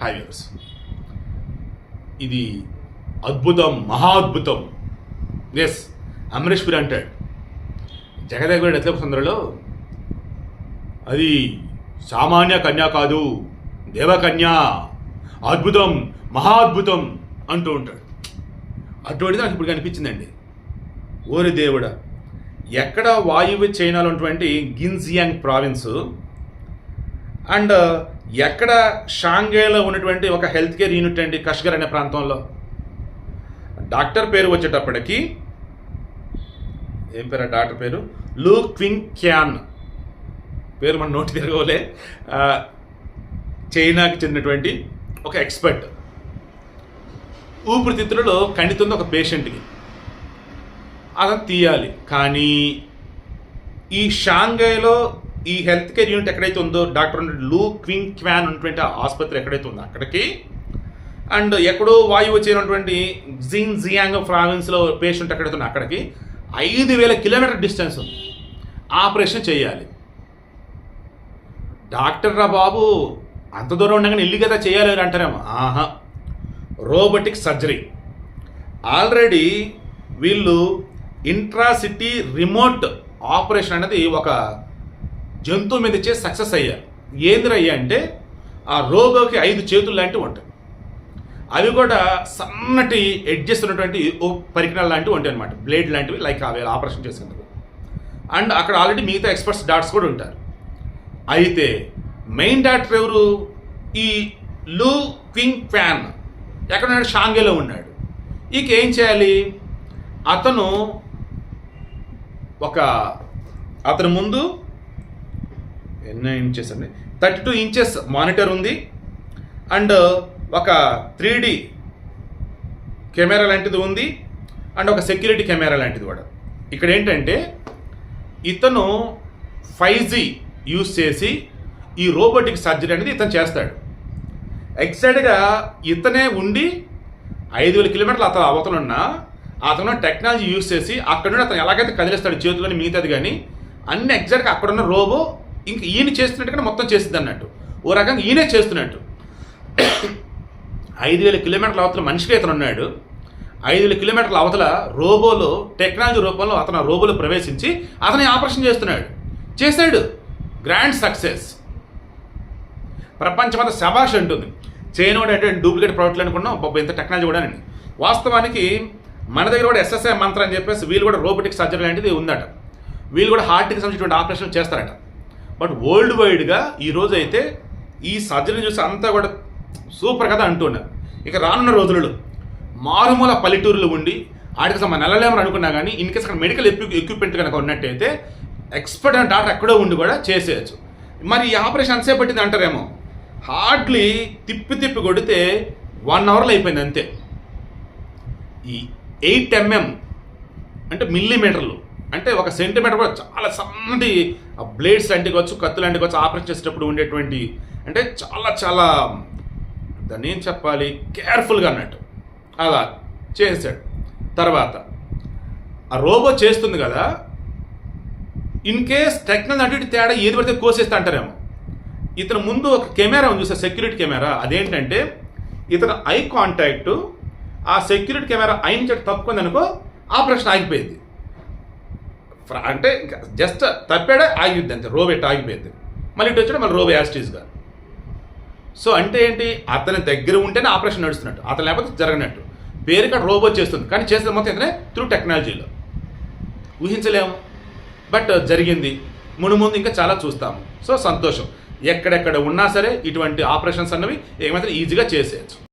Hi viewers ఇది అద్భుతం మహా అద్భుతం. ఎస్ అమరీష్ పురి అంటాడు. జగదేగుడు ఎట్ల సందర్లో అది సామాన్య కన్య కాదు దేవకన్య. అద్భుతం మహా అద్భుతం అంటూ ఉంటాడు. అటువంటిది నాకు ఇప్పుడు కనిపించిందండి ఓరి దేవుడా ఎక్కడ వాయువ్య చైనాలో ఉన్నటువంటి గిన్జియాంగ్ ప్రావిన్స్ అండ్ ఎక్కడ షాంఘైలో ఉన్నటువంటి ఒక హెల్త్ కేర్ యూనిట్ అండి కష్గర్ అనే ప్రాంతంలో? డాక్టర్ పేరు వచ్చేటప్పటికి ఏం పేరు ఆ డాక్టర్ పేరు? లూ క్వింగ్ క్యాన్. పేరు మన నోటి తిరగలే చైనాకి చెందినటువంటి ఒక ఎక్స్పర్ట్. ఊపిరితిత్తులలో కండితుంది ఒక పేషెంట్కి. అది తీయాలి. కానీ ఈ షాంఘైలో ఈ హెల్త్ కేర్ యూనిట్ ఎక్కడైతే ఉందో డాక్టర్ లూ క్వింగ్ క్వాన్ ఉన్నటువంటి ఆసుపత్రి ఎక్కడైతే ఉందో అక్కడికి. అండ్ ఎక్కడో వాయువు వచ్చినటువంటి జింగ్ జియాంగ్ ప్రావిన్స్లో పేషెంట్ ఎక్కడైతే ఉందో అక్కడికి ఐదు వేల కిలోమీటర్ డిస్టెన్స్ ఉంది. ఆపరేషన్ చేయాలి. డాక్టర్ రా బాబు అంత దూరం ఉండగానే ఇల్లు కదా చేయాలి అంటారేమో. ఆహా రోబోటిక్ సర్జరీ. ఆల్రెడీ వీళ్ళు ఇంట్రాసిటీ రిమోట్ ఆపరేషన్ అనేది ఒక జంతువు మీద ఇచ్చే సక్సెస్ అయ్యారు ఏందిరయ్యా అంటే ఆ రోగోకి ఐదు చేతులు లాంటివి ఉంటాయి. అవి కూడా సన్నటి ఎడ్జెస్ ఉన్నటువంటి ఓ పరికరాలు లాంటివి ఉంటాయి అనమాట బ్లేడ్ లాంటివి లైక్ అవి ఆపరేషన్ చేసేందుకు. అండ్ అక్కడ ఆల్రెడీ మిగతా ఎక్స్పర్ట్స్ డాక్టర్స్ కూడా ఉంటారు. అయితే మెయిన్ డాక్టర్ ఎవరు? ఈ లూ క్వింగ్ ఫ్యాన్ ఎక్కడ ఉన్నాడు షాంగేలో ఉన్నాడు. ఇక ఏం చేయాలి? అతను ఒక అతని ముందు ఎన్నో ఇంచెస్ అండి. థర్టీ టూ ఇంచెస్ మానిటర్ ఉంది. అండ్ uh, ఒక త్రీ డి కెమెరా లాంటిది ఉంది. అండ్ ఒక సెక్యూరిటీ కెమెరా లాంటిది కూడా. ఇక్కడ ఏంటంటే ఇతను ఫైవ్ జీ యూస్ చేసి ఈ రోబోటిక్ సర్జరీ అనేది ఇతను చేస్తాడు. ఎగ్జాక్ట్గా ఇతనే ఉండి ఐదు వేల కిలోమీటర్లు అతను అవతలున్న అతను టెక్నాలజీ యూస్ చేసి అక్కడ నుండి అతను ఎలాగైతే కదిలిస్తాడు చేతులు మిగతాది కానీ అన్ని ఎగ్జాక్ట్గా అక్కడున్న రోబో ఇంక ఈయన చేస్తున్నట్టుగా మొత్తం చేస్తుంది అన్నట్టు. ఓ రకంగా ఈయనే చేస్తున్నట్టు. ఐదు వేల కిలోమీటర్ల అవతల మనిషికి ఇతను ఉన్నాడు. ఐదు వేల కిలోమీటర్ల అవతల రోబోలో టెక్నాలజీ రూపంలో అతను ఆ రోబోలో ప్రవేశించి అతని ఆపరేషన్ చేస్తున్నాడు. చేశాడు. Grand success. ప్రపంచమంతా శబాష్ అంటుంది. చైనోడు అంటే డూప్లికేట్ ప్రోడక్ట్లు అనుకున్నాం? బాబు ఇంత టెక్నాలజీ కూడా అని వాస్తవానికి మన దగ్గర కూడా ఎస్ఎస్ఐ మంత్రం అని చెప్పేసి వీళ్ళు కూడా రోబోటిక్ సర్జరీ లాంటిది ఉందట. వీళ్ళు కూడా హార్ట్కి సంబంధించినటువంటి ఆపరేషన్ చేస్తారట. బట్ వరల్డ్ వైడ్గా ఈరోజు అయితే ఈ సర్జరీ చూసి అంతా కూడా సూపర్ కదా అంటున్నారు ఇక రానున్న రోజులలో మారుమూల పల్లెటూరులో ఉండి ఆడికి అసలు నెలలేమని అనుకున్నా కానీ ఇన్ కేస్ అక్కడ మెడికల్ ఎక్విప్మెంట్ కనుక ఉన్నట్టయితే ఎక్స్పర్ట్ అయిన డాక్టర్ ఎక్కడో ఉండి కూడా చేసేయచ్చు. మరి ఈ ఆపరేషన్ ఎంతసేపు పట్టింది అంటారేమో? హార్డ్లీ తిప్పి తిప్పి కొడితే వన్ అవర్లో అయిపోయింది అంతే. ఈ ఎయిట్ ఎంఎం అంటే మిల్లీమీటర్లు అంటే ఒక సెంటీమీటర్ కూడా చాలా సన్నటి బ్లేడ్స్ లాంటివి కావచ్చు కత్తులు లాంటివి కావచ్చు ఆపరేషన్ చేసేటప్పుడు ఉండేటువంటి అంటే చాలా చాలా దాన్ని ఏం చెప్పాలి? కేర్ఫుల్గా అన్నట్టు. అలా చేసాడు తర్వాత ఆ రోబో చేస్తుంది కదా ఇన్ కేస్ టెక్నాలజీ అటు ఇటు తేడా ఏది పడితే కోసేస్తా అంటారేమో. ఇతను ముందు ఒక కెమెరా ఉంది చూస్తే సెక్యూరిటీ కెమెరా. అదేంటంటే ఇతను ఐ కాంటాక్ట్ ఆ సెక్యూరిటీ కెమెరా అయిన చెట్టు తప్పుకుంది అనుకో ఆపరేషన్ ఆగిపోయింది. అంటే ఇంకా జస్ట్ తప్పాడే ఆగిపోద్ది అంతే. రోబెట్ ఆగిపోయింది. మళ్ళీ ఇటు వచ్చాడు మళ్ళీ రోబో యాస్టీస్గా సో అంటే ఏంటి అతని దగ్గర ఉంటేనే ఆపరేషన్ నడుస్తున్నట్టు. అతను లేకపోతే జరగనట్టు. పేరు ఇక్కడ రోబో చేస్తుంది. కానీ చేసేది మొత్తం ఇతనే త్రూ టెక్నాలజీలో ఊహించలేము. బట్ జరిగింది. మును ముందు ఇంకా చాలా చూస్తాము. సో సంతోషం. ఎక్కడెక్కడ ఉన్నా సరే ఇటువంటి ఆపరేషన్స్ అన్నవి ఏమైతే ఈజీగా చేసేయచ్చు.